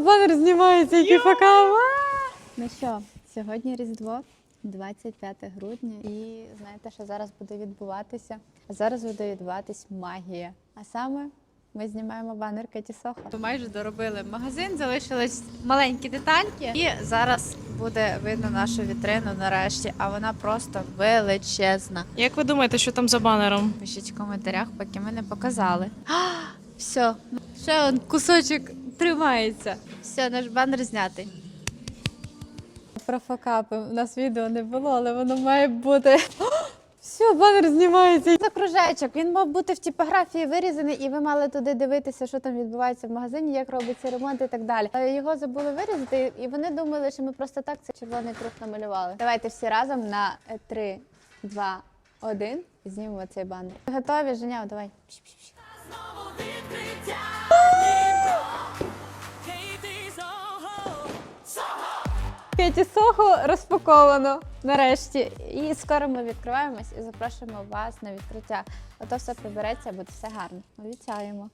Банер знімається, який факап. Ну що, сьогодні Різдво, 25 грудня, і знаєте, що зараз буде відбуватися? А зараз буде відбуватись магія. А саме ми знімаємо банер Кеті Сохо. Ми майже доробили магазин, залишились маленькі детальки, і зараз буде видно нашу вітрину нарешті, а вона просто величезна. Як ви думаєте, що там за банером? Пишіть в коментарях, поки ми не показали. А, все, ще он кусочок тримається. Все, наш банер знятий. Про факапи. У нас відео не було, але воно має бути. Все, банер знімається. Це кружечок. Він мав бути в типографії вирізаний, і ви мали туди дивитися, що там відбувається в магазині, як робиться ремонт і так далі. Але його забули вирізати, і вони думали, що ми просто так цей червоний круг намалювали. Давайте всі разом на 3, 2, 1 знімемо цей банер. Готові, Женя? Давай. Пш-пш-пш. Кеті Сохо розпаковано нарешті. І скоро ми відкриваємось і запрошуємо вас на відкриття. Ото все прибереться, буде все гарно. Обіцяємо.